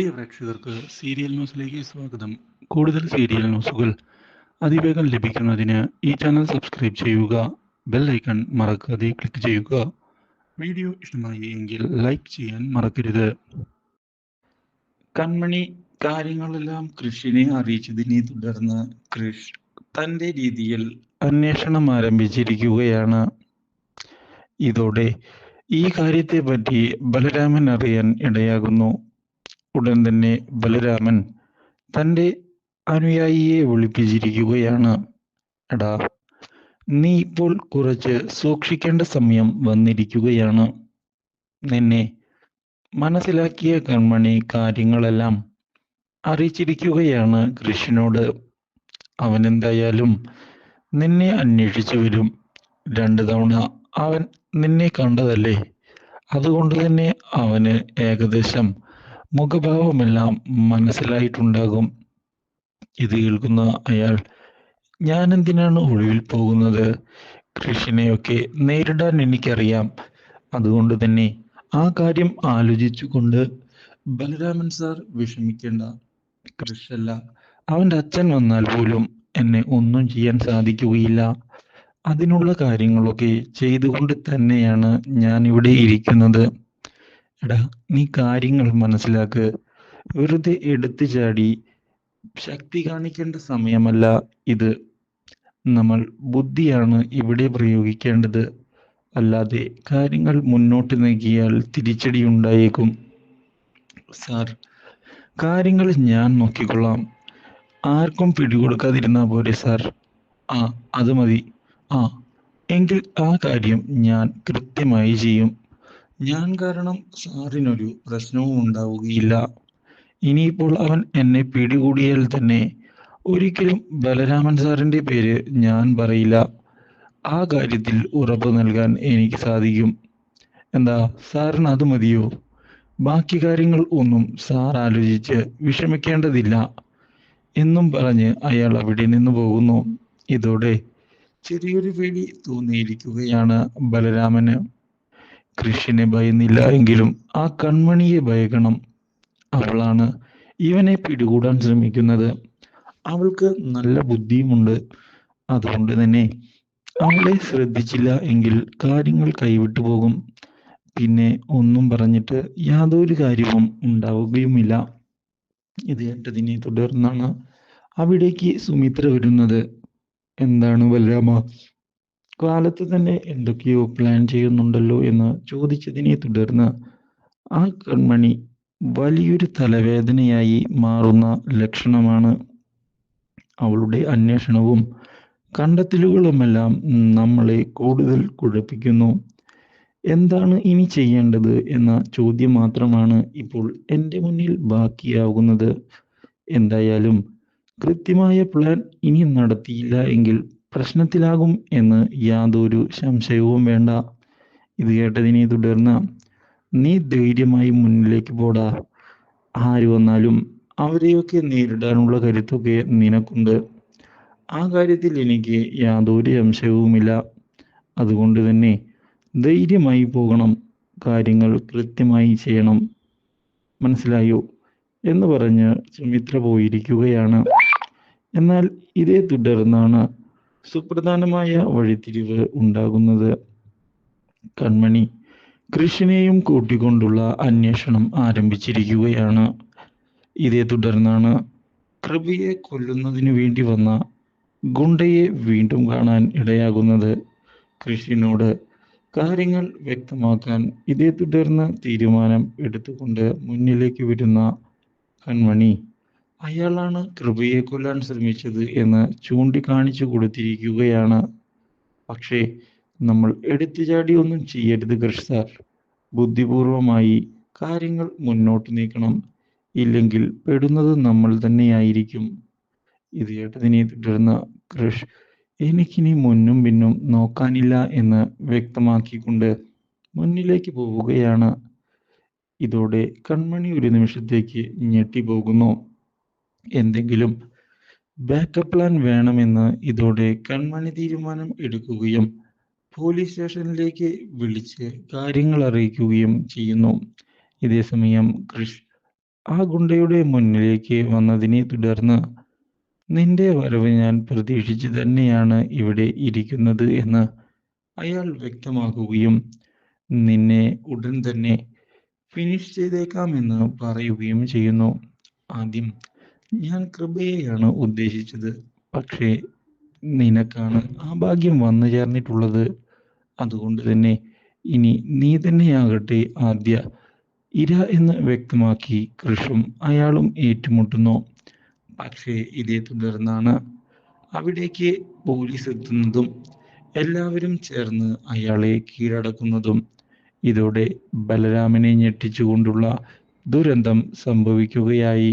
പ്രിയ പ്രേക്ഷകർക്ക് സീരിയൽ ന്യൂസിലേക്ക് സ്വാഗതം. കൂടുതൽ സീരിയൽ ന്യൂസുകൾ അതിവേഗം ലഭിക്കുന്നതിന് ഈ ചാനൽ സബ്സ്ക്രൈബ് ചെയ്യുക ബെൽ ഐക്കൺ മറക്കാതെ ക്ലിക്ക് ചെയ്യുക. വീഡിയോ ഇഷ്ടമായി എങ്കിൽ ലൈക്ക് ചെയ്യാൻ മറക്കരുത്. കൺമണി കാര്യങ്ങളെല്ലാം കൃഷിനെ അറിയിച്ചതിനെ തുടർന്ന് കൃഷ് തന്റെ രീതിയിൽ അന്വേഷണം ആരംഭിച്ചിരിക്കുകയാണ്. ഇതോടെ ഈ കാര്യത്തെപ്പറ്റി ബലരാമൻ അറിയാൻ ഇടയാകുന്നു. ഉടൻ തന്നെ ബലരാമൻ തന്റെ അനുയായിയെ വിളിപ്പിച്ചിരിക്കുകയാണ്. എടാ നീ ഇപ്പോൾ കുറച്ച് സൂക്ഷിക്കേണ്ട സമയം വന്നിരിക്കുകയാണ്. നിന്നെ മനസ്സിലാക്കിയ കൺമണി കാര്യങ്ങളെല്ലാം അറിയിച്ചിരിക്കുകയാണ് കൃഷ്ണനോട്. അവൻ എന്തായാലും നിന്നെ അന്വേഷിച്ചു വരും. രണ്ടു തവണ അവൻ നിന്നെ കണ്ടതല്ലേ? അതുകൊണ്ട് തന്നെ അവന് ഏകദേശം മുഖഭാവമെല്ലാം മനസ്സിലായിട്ടുണ്ടാകും. ഇത് കേൾക്കുന്ന അയാൾ ഞാൻ എന്തിനാണ് ഒളിവിൽ പോകുന്നത്? കൃഷിനെയൊക്കെ നേരിടാൻ എനിക്കറിയാം. അതുകൊണ്ട് തന്നെ ആ കാര്യം ആലോചിച്ചുകൊണ്ട് ബലരാമൻ സാർ വിഷമിക്കേണ്ട കൃഷല്ല അവന്റെ അച്ഛൻ വന്നാൽ പോലും എന്നെ ഒന്നും ചെയ്യാൻ സാധിക്കുകയില്ല. അതിനുള്ള കാര്യങ്ങളൊക്കെ ചെയ്തുകൊണ്ട് തന്നെയാണ് ഞാൻ ഇവിടെ ഇരിക്കുന്നത്. എടാ നീ കാര്യങ്ങൾ മനസ്സിലാക്ക്. വെറുതെ എടുത്തു ചാടി. ശക്തി കാണിക്കേണ്ട സമയമല്ല ഇത്. നമ്മൾ ബുദ്ധിയാണ് ഇവിടെ പ്രയോഗിക്കേണ്ടത്. അല്ലാതെ കാര്യങ്ങൾ മുന്നോട്ട് നീക്കിയാൽ തിരിച്ചടി ഉണ്ടായേക്കും. സാർ കാര്യങ്ങൾ ഞാൻ നോക്കിക്കൊള്ളാം. ആർക്കും പിടികൊടുക്കാതിരുന്നാ പോരെ സാർ. ആ അത് മതി. ആ എങ്കിൽ ആ കാര്യം ഞാൻ കൃത്യമായി ചെയ്യും. ഞാൻ കാരണം സാറിനൊരു പ്രശ്നവും ഉണ്ടാവുകയില്ല. ഇനിയിപ്പോൾ അവൻ എന്നെ പിടികൂടിയാൽ തന്നെ ഒരിക്കലും ബലരാമൻ സാറിന്റെ പേര് ഞാൻ പറയില്ല. ആ കാര്യത്തിൽ ഉറപ്പ് നൽകാൻ എനിക്ക് സാധിക്കും. എന്താ സാറിന് അത് മതിയോ? ബാക്കി കാര്യങ്ങൾ ഒന്നും സാർ ആലോചിച്ച് വിഷമിക്കേണ്ടതില്ല എന്നും പറഞ്ഞ് അയാൾ അവിടെ നിന്ന് പോകുന്നു. ഇതോടെ ചെറിയൊരു പേടി തോന്നിയിരിക്കുകയാണ് ബലരാമന്. കൃഷിനെ ഭയന്നില്ല എങ്കിലും ആ കൺമണിയെ ഭയക്കണം. അവളാണ് ഇവനെ പിടികൂടാൻ ശ്രമിക്കുന്നത്. അവൾക്ക് നല്ല ബുദ്ധിയുമുണ്ട്. അതുകൊണ്ട് തന്നെ അവളെ ശ്രദ്ധിച്ചില്ല എങ്കിൽ കാര്യങ്ങൾ കൈവിട്ടു പോകും. പിന്നെ ഒന്നും പറഞ്ഞിട്ട് യാതൊരു കാര്യവും ഉണ്ടാവുകയുമില്ല. ഇത് കേട്ടതിനെ തുടർന്നാണ് അവിടേക്ക് സുമിത്ര വരുന്നത്. എന്താണ് ബലരാമ? കാലത്ത് തന്നെ എന്തൊക്കെയോ പ്ലാൻ ചെയ്യുന്നുണ്ടല്ലോ എന്ന് ചോദിച്ചതിനെ തുടർന്ന് ആ കൺമണി വലിയൊരു തലവേദനയായി മാറുന്ന ലക്ഷണമാണ് അവളുടെ അന്വേഷണവും കണ്ടെത്തലുകളുമെല്ലാം നമ്മളെ കൂടുതൽ കുഴപ്പിക്കുന്നു. എന്താണ് ഇനി ചെയ്യേണ്ടത് എന്ന ചോദ്യം മാത്രമാണ് ഇപ്പോൾ എന്റെ മുന്നിൽ ബാക്കിയാകുന്നത് എന്തായാലും കൃത്യമായ പ്ലാൻ ഇനി നടത്തിയില്ല എങ്കിൽ പ്രശ്നത്തിലാകും എന്ന് യാതൊരു സംശയവും വേണ്ട. ഇത് കേട്ടതിനെ തുടർന്ന് നീ ധൈര്യമായി മുന്നിലേക്ക് പോടാ. ആര് വന്നാലും അവരെയൊക്കെ നേരിടാനുള്ള കരുത്തൊക്കെ നിനക്കുണ്ട്. ആ കാര്യത്തിൽ എനിക്ക് യാതൊരു സംശയവുമില്ല. അതുകൊണ്ട് തന്നെ ധൈര്യമായി പോകണം. കാര്യങ്ങൾ കൃത്യമായി ചെയ്യണം. മനസ്സിലായോ? എന്ന് പറഞ്ഞ് സുമിത്ര പോയിരിക്കുകയാണ്. എന്നാൽ ഇതേ തുടർന്നാണ് സുപ്രധാനമായ വഴിത്തിരിവ് ഉണ്ടാകുന്നത് കൺമണി കൃഷിനെയും കൂട്ടിക്കൊണ്ടുള്ള അന്വേഷണം ആരംഭിച്ചിരിക്കുകയാണ്. ഇതേ തുടർന്നാണ് കൃപയെ കൊല്ലുന്നതിനു വേണ്ടി വന്ന ഗുണ്ടയെ വീണ്ടും കാണാൻ ഇടയാകുന്നത്. കൃഷിനോട് കാര്യങ്ങൾ വ്യക്തമാക്കാൻ ഇതേ തുടർന്ന് തീരുമാനം എടുത്തുകൊണ്ട് മുന്നിലേക്ക് വരുന്ന കൺമണി അയാളാണ് കൃപയെ കൊല്ലാൻ ശ്രമിച്ചത് എന്ന് ചൂണ്ടിക്കാണിച്ചു കൊടുത്തിരിക്കുകയാണ്. പക്ഷേ നമ്മൾ എടുത്തു ചാടി ഒന്നും ചെയ്യരുത് കൃഷ് സാർ ബുദ്ധിപൂർവമായി കാര്യങ്ങൾ മുന്നോട്ട് നീക്കണം. ഇല്ലെങ്കിൽ പെടുന്നത് നമ്മൾ തന്നെയായിരിക്കും. ഇത് കേട്ടതിനെ തുടർന്ന് കൃഷ് എനിക്കിനി മുന്നും പിന്നും നോക്കാനില്ല എന്ന് വ്യക്തമാക്കിക്കൊണ്ട് മുന്നിലേക്ക് പോവുകയാണ്. ഇതോടെ കൺമണി ഒരു നിമിഷത്തേക്ക് ഞെട്ടിപ്പോകുന്നു. എന്തെങ്കിലും ബാക്കപ്പ് പ്ലാൻ വേണമെന്ന് ഇതോടെ കൺമണി തീരുമാനം എടുക്കുകയും പോലീസ് സ്റ്റേഷനിലേക്ക് വിളിച്ച് കാര്യങ്ങൾ അറിയിക്കുകയും ചെയ്യുന്നു. ഇതേസമയം കൃഷ് ആ ഗുണ്ടയുടെ മുന്നിലേക്ക് വന്നതിനെ തുടർന്ന് നിന്റെ വരവ് ഞാൻ പ്രതീക്ഷിച്ച് തന്നെയാണ് ഇവിടെ ഇരിക്കുന്നത് എന്ന് അയാൾ വ്യക്തമാക്കുകയും നിന്നെ ഉടൻ തന്നെ ഫിനിഷ് ചെയ്തേക്കാം എന്ന് പറയുകയും ചെയ്യുന്നു. ആദ്യം ഞാൻ കൃപയെയാണ് ഉദ്ദേശിച്ചത്. പക്ഷേ നിനക്കാണ് ആ ഭാഗ്യം വന്നു ചേർന്നിട്ടുള്ളത്. അതുകൊണ്ട് തന്നെ ഇനി നീ തന്നെയാകട്ടെ ആദ്യ ഇര എന്ന് വ്യക്തമാക്കി കൃഷും അയാളും ഏറ്റുമുട്ടുന്നു. പക്ഷേ ഇതേ തുടർന്നാണ് അവിടേക്ക് പോലീസ് എത്തുന്നതും എല്ലാവരും ചേർന്ന് അയാളെ കീഴടക്കുന്നതും. ഇതോടെ ബലരാമനെ ഞെട്ടിച്ചുകൊണ്ടുള്ള ദുരന്തം സംഭവിക്കുകയായി.